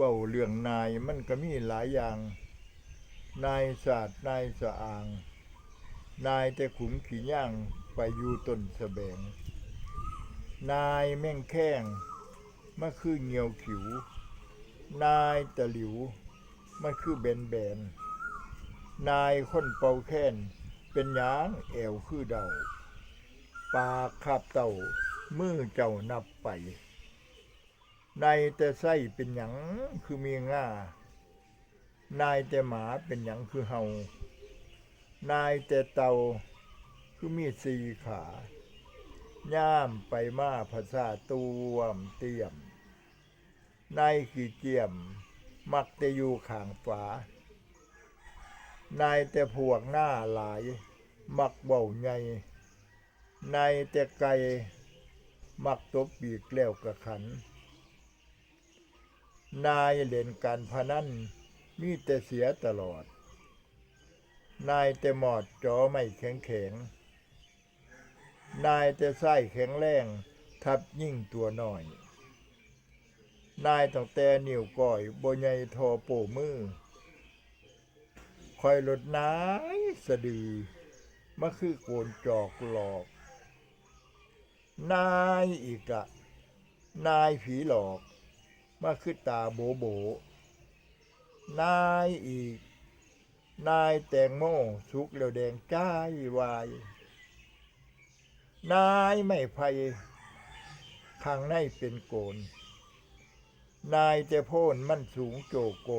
เว้าเรื่องนายมันก็มีหลายอย่าง นายศาสตร์นายสะอาง นายแต่ขุมขี่ย่างไปอยู่ต้นสะแบง นายแม่งแข้งมันคือเงียวขิว นายตะหลิว มันคือแบนแบน นายคนเป่าแค้นเป็นยางแอวคือเดาปากคาบเต่ามือเจ้านับไป นายแต่ไส้เป็นหยังคือมีง่านายแต่หมาเป็นหยังคือเฮานายแต่เต่าคือมีสีขาย่ามไปมาภาษาตูวมเตียม นายขี่เจียม มักแต่อยู่ข้างฝานายแต่พวกหน้าหลาย มักเบาใหญ่นายแต่ไก่มักตบปีกแล้วกระขัน นายเล่นการพนันมีแต่เสียตลอด นายแต่หมอดจอไม่แข็งแข็ง นายแต่ไส้แข็งแรง ทับยิ่งตัวหน่อย นายตั้งแต่นิ้วก้อยบใหญ่ทอโปมือ คอยลดน้ายสะดือมาคือโกนจอกหลอก นายอีกอะนายผีหลอก มาคือตาโบโบ นายอีก นายแตงโมสุกแล้วแดงจ้ายวาย นายไม่ไผ่ข้างในเป็นโกน นายแต่โพ่นมันสูงโจโก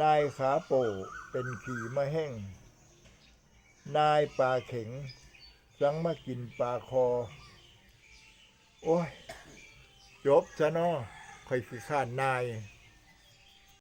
นายขาโปเป็นขี่มาแห้ง นายปลาเข็งสังมากินปลาคอ โอ้ย จบซะเนาะค่อยขี้ข้านนาย